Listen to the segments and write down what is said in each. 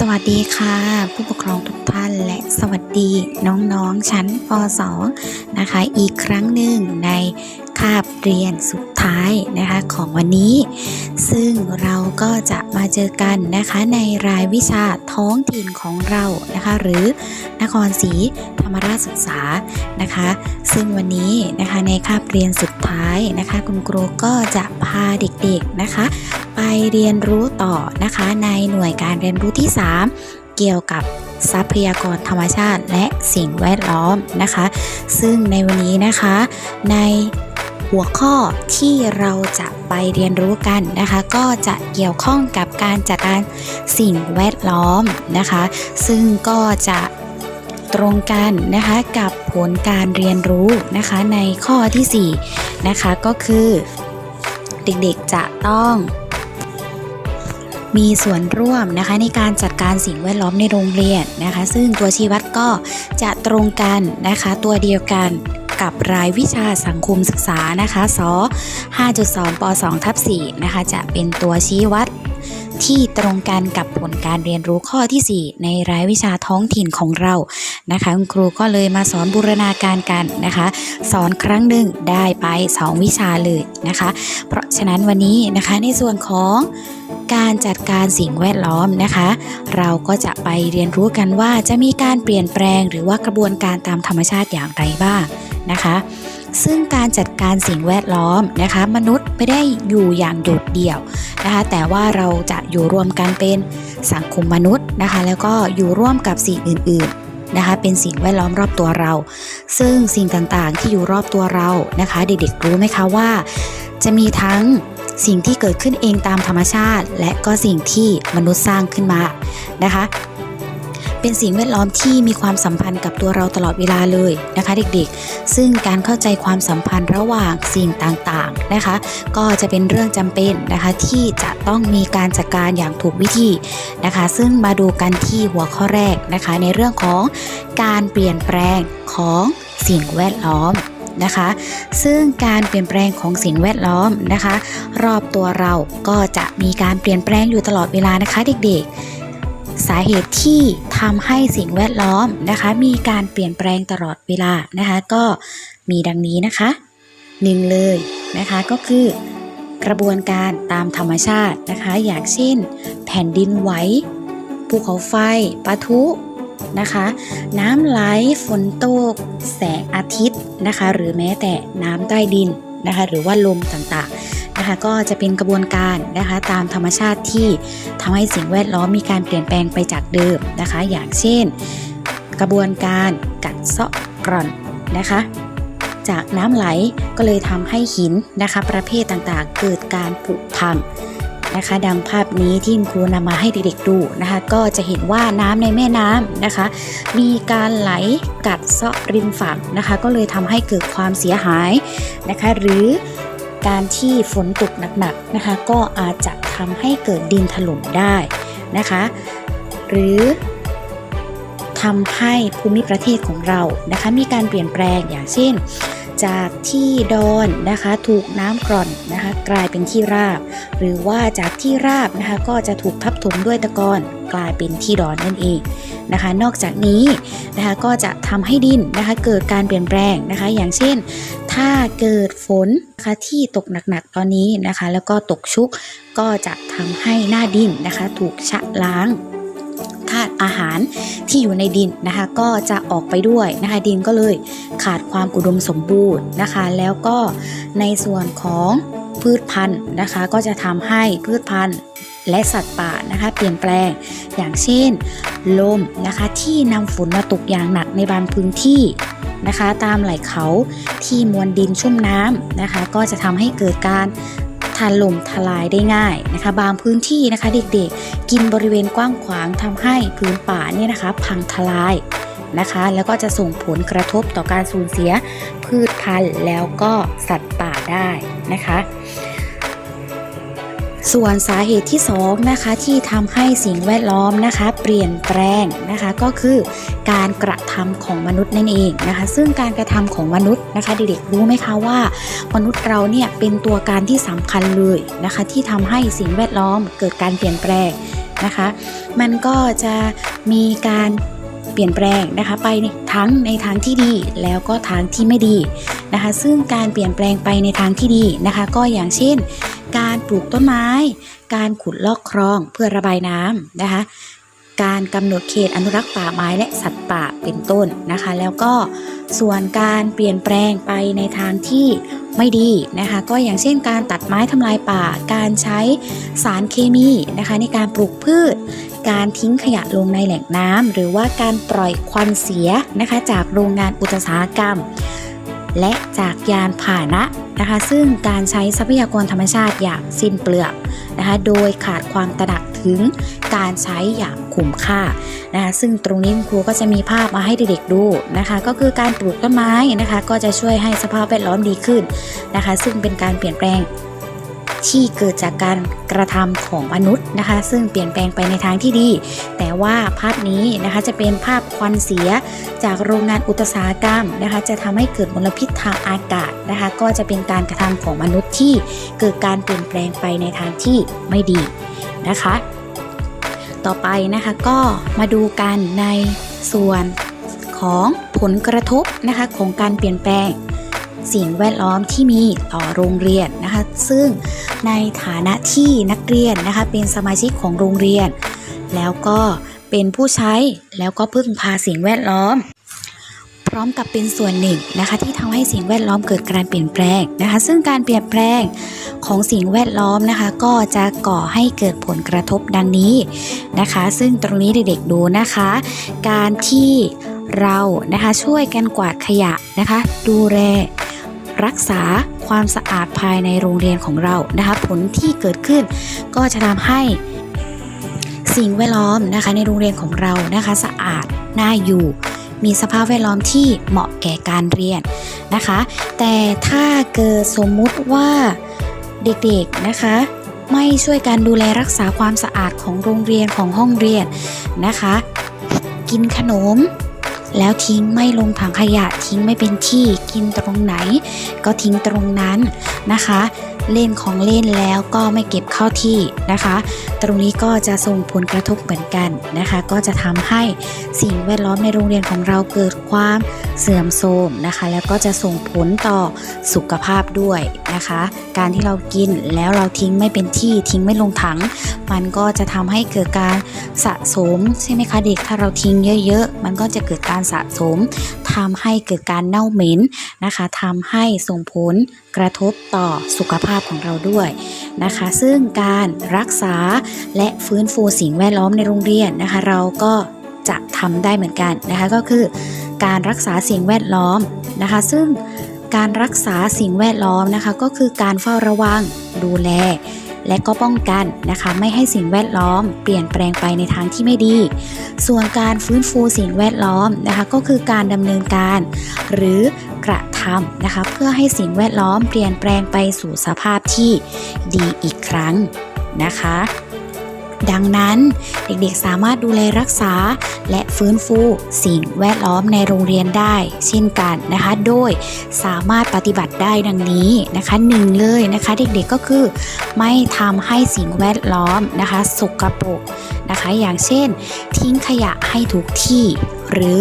สวัสดีค่ะ ผู้ปกครองทุกท่านและสวัสดีน้องๆชั้นป .2 นะคะ อีกครั้งหนึ่งในคาบเรียนสุดท้ายนะคะของวันนี้ ซึ่งเราก็จะมาเจอกันนะคะในรายวิชาท้องถิ่นของเรานะคะ หรือนครศรีธรรมราชศึกษานะคะ ซึ่งวันนี้นะคะในคาบเรียนสุดท้ายนะคะ คุณครูก็จะพาเด็กๆนะคะ ไปเรียนรู้ต่อนะคะในหน่วยการเรียนรู้ที่ 3 เกี่ยวกับทรัพยากรธรรมชาติและสิ่งแวดล้อมนะคะ ซึ่งในวันนี้นะคะในหัวข้อที่เราจะไปเรียนรู้กันนะคะ ก็จะเกี่ยวข้องกับการจัดการสิ่งแวดล้อมนะคะ ซึ่งก็จะตรงกันนะคะกับผลการเรียนรู้นะคะในข้อทีสี่4นะคะก็คือเด็กๆจะต้อง มีส่วนร่วมนะคะในการจัดการสิ่งแวดล้อมในโรงเรียนนะคะ ซึ่งตัวชี้วัดก็จะตรงกันนะคะตัวเดียวกันกับรายวิชาสังคมศึกษานะคะส5.2ป2ทับ4นะคะ จะเป็นตัวชี้วัด ที่ตรงกันกับผลการเรียนรู้ข้อทีสี่ 4 ในรายวิชาท้องถิ่นของเรานะคะคุณครูก็เลยมาสอนบูรณาการกันนะคะ สอนครั้งหนึ่งได้ไป 2 วิชาเลยนะคะ เพราะฉะนั้นวันนี้นะคะในส่วนของการจัดการสิ่งแวดล้อมนะคะ เราก็จะไปเรียนรู้กันว่าจะมีการเปลี่ยนแปลง หรือว่ากระบวนการตามธรรมชาติอย่างไรบ้างนะคะ ซึ่งการจัดการสิ่งแวดล้อมนะคะ มนุษย์ไม่ได้อยู่อย่างโดดเดี่ยวนะคะ แต่ว่าเราจะอยู่รวมกันเป็นสังคมมนุษย์นะคะ แล้วก็อยู่ร่วมกับสิ่งอื่น ๆนะคะ เป็นสิ่งแวดล้อมรอบตัวเรา ซึ่งสิ่งต่างๆที่อยู่รอบตัวเรานะคะ เด็กๆรู้ไหมคะว่า จะมีทั้งสิ่งที่เกิดขึ้นเองตามธรรมชาติ และก็สิ่งที่มนุษย์สร้างขึ้นมานะคะ เป็นสิ่งแวดล้อมที่มีความสัมพันธ์กับตัวเราตลอดเวลาเลยนะคะ เด็กๆ ซึ่งการเข้าใจความสัมพันธ์ระหว่างสิ่งต่างๆนะคะ ก็จะเป็นเรื่องจำเป็นนะคะที่จะต้องมีการจัดการอย่างถูกวิธีนะคะ ซึ่งมาดูกันที่หัวข้อแรกนะคะ ในเรื่องของการเปลี่ยนแปลงของสิ่งแวดล้อมนะคะ ซึ่งการเปลี่ยนแปลงของสิ่งแวดล้อมนะคะ รอบตัวเราก็จะมีการเปลี่ยนแปลงอยู่ตลอดเวลานะคะ เด็กๆ สาเหตุที่ทำให้สิ่งแวดล้อมนะคะ มีการเปลี่ยนแปลงตลอดเวลานะคะ ก็มีดังนี้นะคะหนึ่งเลยนะคะก็คือกระบวนการตามธรรมชาตินะคะ อย่างเช่น แผ่นดินไหวภูเขาไฟปะทุนะคะ น้ำไหลฝนตก แสงอาทิตย์นะคะ หรือแม้แต่น้ำใต้ดินนะคะ หรือว่าลมต่างๆ นะคะก็จะเป็นกระบวนการนะคะตามธรรมชาติที่ทำให้สิ่งแวดล้อมมีการเปลี่ยนแปลงไปจากเดิมนะคะ อย่างเช่น กระบวนการกัดเซาะกร่อนนะคะ จากน้ำไหลก็เลยทำให้หินนะคะ ประเภทต่างๆ เกิดการผุพังนะคะ ดังภาพนี้ที่คุณครูนำมาให้เด็กๆดูนะคะ ก็จะเห็นว่าน้ำในแม่น้ำนะคะ มีการไหลกัดเซาะริมฝั่งนะคะ ก็เลยทำให้เกิดความเสียหายนะคะ หรือ การที่ฝนตกหนักๆนะคะ ก็อาจจะทำให้เกิดดินถล่มได้นะคะ หรือทำให้ภูมิประเทศของเรานะคะ มีการเปลี่ยนแปลงอย่างเช่น จากที่ดอนนะคะถูกน้ำกร่อนนะคะกลายเป็นที่ราบ หรือว่าจากที่ราบนะคะก็จะถูกทับถมด้วยตะกอนกลายเป็นที่ดอนนั่นเองนะคะ นอกจากนี้นะคะก็จะทำให้ดินนะคะเกิดการเปลี่ยนแปลงนะคะ อย่างเช่น ถ้าเกิดฝนนะคะที่ตกหนักๆตอนนี้นะคะ แล้วก็ตกชุกก็จะทำให้หน้าดินนะคะ ถูกชะล้างธาตุอาหารที่อยู่ในดินนะคะ ก็จะออกไปด้วยนะคะดินก็เลยขาดความอุดมสมบูรณ์นะคะ แล้วก็ในส่วนของพืชพันธุ์นะคะ ก็จะทำให้พืชพันธุ์และสัตว์ป่านะคะเปลี่ยนแปลงอย่างเช่น ลมนะคะที่นำฝนมาตกอย่างหนักในบางพื้นที่ นะคะ ตามไหล่เขาที่มวลดินชุ่มน้ำนะคะ ก็จะทำให้เกิดการถล่มทลายได้ง่ายนะคะ บางพื้นที่นะคะเด็กๆ กินบริเวณกว้างขวางทำให้พื้นป่าเนี่ยนะคะ พังทลายนะคะ แล้วก็จะส่งผลกระทบต่อการสูญเสียพืชพันธุ์แล้วก็สัตว์ป่าได้นะคะ ส่วนสาเหตุที่2นะคะที่ทำให้สิ่งแวดล้อมนะคะ เปลี่ยนแปลงนะคะก็คือการกระทำของมนุษย์นั่นเองนะคะ ซึ่งการกระทำของมนุษย์นะคะ เด็กๆรู้ไหมคะว่า มนุษย์เราเนี่ยเป็นตัวการที่สำคัญเลยนะคะ ที่ทำให้สิ่งแวดล้อมเกิดการเปลี่ยนแปลงนะคะ มันก็จะมีการเปลี่ยนแปลงนะคะไปทั้งในทางที่ดีแล้วก็ทางที่ไม่ดีนะคะ ซึ่งการเปลี่ยนแปลงไปในทางที่ดีนะคะ ก็อย่างเช่น การปลูกต้นไม้ การขุดลอกคลองเพื่อระบายน้ำนะคะ การกำหนดเขตอนุรักษ์ป่าไม้และสัตว์ป่าเป็นต้นนะคะ แล้วก็ส่วนการเปลี่ยนแปลงไปในทางที่ไม่ดีนะคะ ก็อย่างเช่นการตัดไม้ทำลายป่า การใช้สารเคมีนะคะ ในการปลูกพืช การทิ้งขยะลงในแหล่งน้ำหรือว่าการปล่อยควันเสียนะคะ จากโรงงานอุตสาหกรรม และจากยานพาหนะนะคะ ซึ่งการใช้ทรัพยากรธรรมชาติอย่างสิ้นเปลือกนะคะ โดยขาดความตระหนักถึงการใช้อย่างคุ้มค่านะคะซึ่งตรงนี้คุณครูก็จะมีภาพมาให้เด็กๆดูนะคะ ก็คือการปลูกต้นไม้นะคะ ก็จะช่วยให้สภาพแวดล้อมดีขึ้นนะคะ ซึ่งเป็นการเปลี่ยนแปลง ที่เกิดจากการกระทำของมนุษย์นะคะ ซึ่งเปลี่ยนแปลงไปในทางที่ดี แต่ว่าภาพนี้นะคะจะเป็นภาพควันเสียจากโรงงานอุตสาหกรรมนะคะ จะทำให้เกิดมลพิษทางอากาศนะคะ ก็จะเป็นการกระทำของมนุษย์ที่เกิดการเปลี่ยนแปลงไปในทางที่ไม่ดีนะคะ ต่อไปนะคะก็มาดูกันในส่วนของผลกระทบนะคะของการเปลี่ยนแปลง สิ่งแวดล้อมที่มีต่อโรงเรียนนะคะ ซึ่งในฐานะที่นักเรียนนะคะเป็นสมาชิกของโรงเรียน แล้วก็เป็นผู้ใช้แล้วก็พึ่งพาสิ่งแวดล้อม พร้อมกับเป็นส่วนหนึ่งนะคะที่ทำให้สิ่งแวดล้อมเกิดการเปลี่ยนแปลงนะคะ ซึ่งการเปลี่ยนแปลงของสิ่งแวดล้อมนะคะ ก็จะก่อให้เกิดผลกระทบดังนี้นะคะ ซึ่งตรงนี้เด็กๆดูนะคะ การที่เรานะคะช่วยกันกวาดขยะนะคะ ดูแล รักษาความสะอาดภายในโรงเรียนของเรานะคะผลที่เกิดขึ้นก็จะทำให้สิ่งแวดล้อมนะคะในโรงเรียนของเรานะคะสะอาดน่าอยู่ มีสภาพแวดล้อมที่เหมาะแก่การเรียนนะคะ แต่ถ้าเกิดสมมุติว่าเด็กๆนะคะ ไม่ช่วยกันดูแลรักษาความสะอาดของโรงเรียนของห้องเรียนนะคะ กินขนม แล้วทิ้งไม่ลงถังขยะทิ้งไม่เป็นที่กินตรงไหน ก็ทิ้งตรงนั้นนะคะ เล่นของเล่นแล้วก็ไม่เก็บเข้าที่นะคะ ตรงนี้ก็จะส่งผลกระทบเหมือนกันนะคะ ก็จะทำให้สิ่งแวดล้อมในโรงเรียนของเราเกิดความ เสื่อมโทรมนะคะ แล้วก็จะส่งผลต่อสุขภาพด้วยนะคะ การที่เรากินแล้วเราทิ้งไม่เป็นที่ทิ้งไม่ลงถัง มันก็จะทำให้เกิดการสะสมใช่ไหมคะเด็กถ้าเราทิ้งเยอะๆ มันก็จะเกิดการสะสมทำให้เกิดการเน่าเหม็นนะคะทำให้ส่งผลกระทบต่อสุขภาพของเราด้วยนะคะ ซึ่งการรักษาและฟื้นฟูสิ่งแวดล้อมในโรงเรียนนะคะ เราก็จะทำได้เหมือนกันนะคะก็คือ การรักษาสิ่งแวดล้อมนะคะ ซึ่งการรักษาสิ่งแวดล้อมนะคะ ก็คือการเฝ้าระวัง ดูแล และก็ป้องกันนะคะ ไม่ให้สิ่งแวดล้อม เปลี่ยนแปลงไปในทางที่ไม่ดี ส่วนการฟื้นฟูสิ่งแวดล้อมนะคะ ก็คือการดำเนินการ หรือกระทำนะคะ เพื่อให้สิ่งแวดล้อมเปลี่ยนแปลงไปสู่สภาพที่ดีอีกครั้งนะคะ ดังนั้นเด็กๆสามารถดูแลรักษา และฟื้นฟูสิ่งแวดล้อมในโรงเรียนได้ เช่นกันนะคะ โดยสามารถปฏิบัติได้ดังนี้นะคะหนึ่งเลยนะคะ เด็กๆก็คือ ไม่ทำให้สิ่งแวดล้อมนะคะสกปรกนะคะ อย่างเช่น ทิ้งขยะให้ถูกที่ หรือ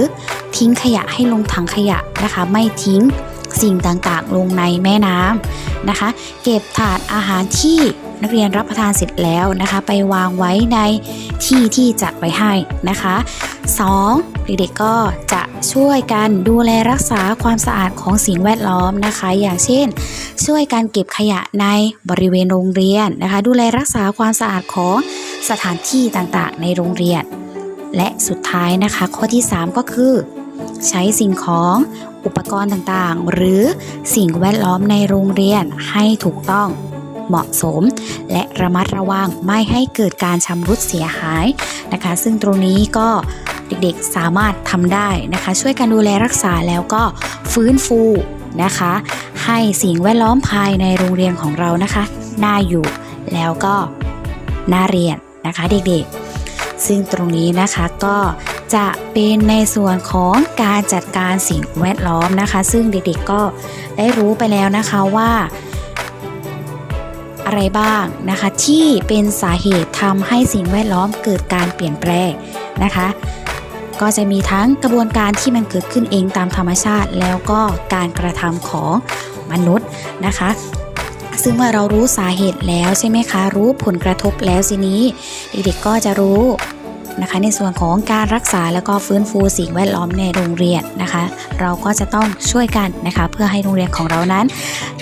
ทิ้งขยะให้ลงถังขยะนะคะ ไม่ทิ้ง สิ่งต่างๆ ลงในแม่น้ำนะคะ เก็บถาดอาหารที่นักเรียนรับประทานเสร็จแล้วนะคะ ไปวางไว้ในที่ที่จัดไว้ให้นะคะ 2. เด็กๆก็จะช่วยกันดูแลรักษาความสะอาดของสิ่งแวดล้อมนะคะ อย่างเช่น ช่วยการเก็บขยะในบริเวณโรงเรียนนะคะ ดูแลรักษาความสะอาดของสถานที่ต่างๆ ในโรงเรียน และสุดท้ายนะคะ ข้อที่ 3 ก็คือ ใช้สิ่งของอุปกรณ์ต่างๆ หรือสิ่งแวดล้อมในโรงเรียนให้ถูกต้องเหมาะสม และระมัดระวังไม่ให้เกิดการชำรุดเสียหายนะคะ ซึ่งตรงนี้ก็เด็กๆสามารถทำได้นะคะ ช่วยกันดูแลรักษาแล้วก็ฟื้นฟูนะคะ ให้สิ่งแวดล้อมภายในโรงเรียนของเรานะคะน่าอยู่แล้วก็น่าเรียนนะคะเด็กๆ ซึ่งตรงนี้นะคะก็ จะเป็นในส่วนของการจัดการสิ่งแวดล้อมนะคะ ซึ่งเด็กๆก็ได้รู้ไปแล้วนะคะว่า อะไรบ้างนะคะ ที่เป็นสาเหตุทำให้สิ่งแวดล้อมเกิดการเปลี่ยนแปลงนะคะ ก็จะมีทั้งกระบวนการที่มันเกิดขึ้นเองตามธรรมชาติ แล้วก็การกระทำของมนุษย์นะคะซึ่งเมื่อเรารู้สาเหตุแล้วใช่ไหมคะ รู้ผลกระทบแล้วสินี้เด็กๆก็จะรู้ นะคะ ในส่วนของการรักษาแล้วก็ฟื้นฟูสิ่งแวดล้อมในโรงเรียนนะคะ เราก็จะต้องช่วยกันนะคะ เพื่อให้โรงเรียนของเรานั้น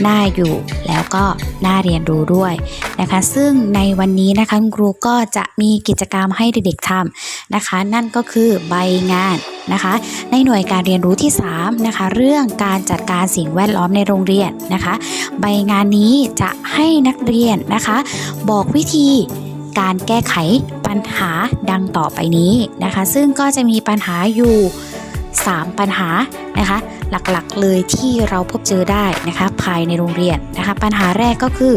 น่าอยู่แล้วก็น่าเรียนรู้ด้วยนะคะ ซึ่งในวันนี้นะคะครูก็จะมีกิจกรรมให้เด็กๆทำนะคะ นั่นก็คือใบงานนะคะ ในหน่วยการเรียนรู้ที่3นะคะเรื่องการจัดการสิ่งแวดล้อมในโรงเรียนนะคะ ใบงานนี้จะให้นักเรียนนะคะ บอกวิธี การแก้ไขปัญหาดังต่อไปนี้นะคะ ซึ่งก็จะมีปัญหาอยู่ 3 ปัญหานะคะ หลักๆเลยที่เราพบเจอได้นะคะภายในโรงเรียนนะคะ ปัญหาแรกก็คือ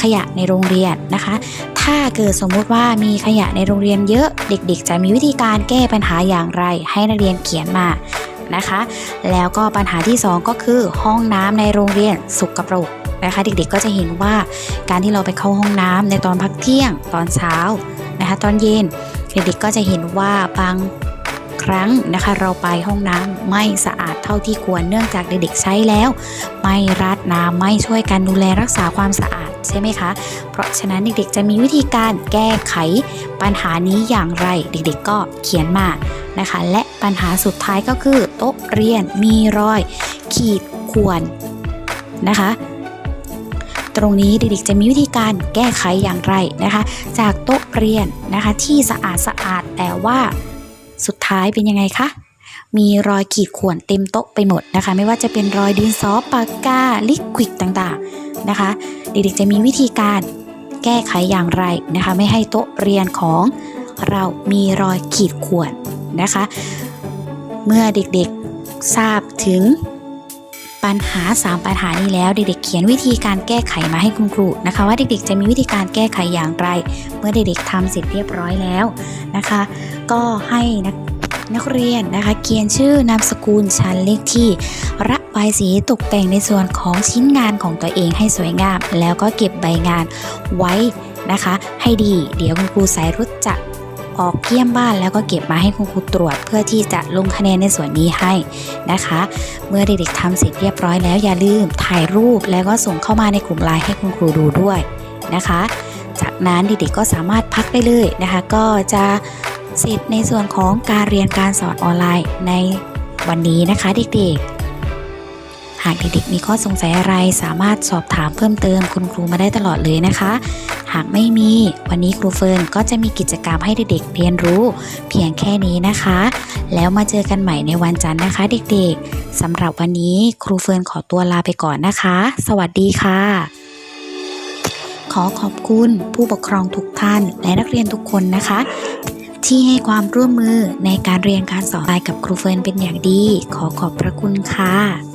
ขยะในโรงเรียนนะคะ ถ้าเกิดสมมุติว่ามีขยะในโรงเรียนเยอะเด็ก ๆ จะมีวิธีการแก้ปัญหาอย่างไร ให้นักเรียนเขียนมานะคะ แล้วก็ปัญหาที่ 2 ก็คือห้องน้ำในโรงเรียนสกปรก นะคะเด็กๆก็จะเห็นว่าการที่เราไปเข้าห้องน้ำในตอนพักเที่ยงตอนเช้านะคะตอนเย็นเด็กๆก็จะเห็นว่าบางครั้งนะคะเราไปห้องน้ำไม่สะอาดเท่าที่ควรเนื่องจากเด็กๆใช้แล้ว ไม่ราดน้ำไม่ช่วยกันดูแลรักษาความสะอาดใช่ไหมคะ เพราะฉะนั้นเด็กๆจะมีวิธีการแก้ไขปัญหานี้อย่างไร เด็กๆก็เขียนมานะคะ และปัญหาสุดท้ายก็คือ โต๊ะเรียนมีรอย ขีดข่วนนะคะ ตรงนี้เด็กๆจะมีวิธีการแก้ไขอย่างไรนะคะ จากโต๊ะเรียนนะคะที่สะอาดสะอาดแต่ว่าสุดท้ายเป็นยังไงคะมีรอยขีดข่วนเต็มโต๊ะไปหมดนะคะ ไม่ว่าจะเป็นรอยดินสอปากกาลิควิดต่างๆนะคะ เด็กๆจะมีวิธีการแก้ไขอย่างไรนะคะ ไม่ให้โต๊ะเรียนของเรามีรอยขีดข่วนนะคะ เมื่อเด็กๆทราบถึง ปัญหา 3 ปัญหานี้แล้วเด็กๆเขียนวิธีการแก้ไขมาให้คุณครูนะคะ ว่าเด็กๆจะมีวิธีการแก้ไขอย่างไร เมื่อเด็กๆทำเสร็จเรียบร้อยแล้วนะคะ ก็ให้นักนักเรียนนะคะเขียนชื่อนามสกุลชั้นเลขที่ ระบายสีตกแต่งในส่วนของชิ้นงานของตัวเองให้สวยงาม แล้วก็เก็บใบงานไว้นะคะ ให้ดี เดี๋ยวคุณครูสายรุดจะ ออกเยี่ยมบ้านแล้วก็เก็บมาให้คุณครูตรวจ เพื่อที่จะลงคะแนนในส่วนนี้ให้นะคะ เมื่อเด็กๆทำเสร็จเรียบร้อยแล้วอย่าลืมถ่ายรูปแล้วก็ส่งเข้ามาในกลุ่มไลน์ให้คุณครูดูด้วยนะคะ จากนั้นเด็กๆก็สามารถพักได้เลยนะคะ ก็จะเสร็จในส่วนของการเรียนการสอนออนไลน์ในวันนี้นะคะเด็กๆ หากเด็กๆมีข้อสงสัยอะไรสามารถสอบถามเพิ่มเติมคุณครูมาได้ตลอดเลยนะคะ หากไม่มี วันนี้ครูเฟิร์นก็จะมีกิจกรรมให้เด็กๆเรียนรู้ เพียงแค่นี้นะคะ แล้วมาเจอกันใหม่ในวันจันทร์นะคะ เด็กๆสำหรับวันนี้ครูเฟิร์นขอตัวลาไปก่อนนะคะ สวัสดีค่ะขอขอบคุณผู้ปกครองทุกท่านและนักเรียนทุกคนนะคะ ที่ให้ความร่วมมือในการเรียนการสอนกับครูเฟิร์นเป็นอย่างดี ขอขอบพระคุณค่ะ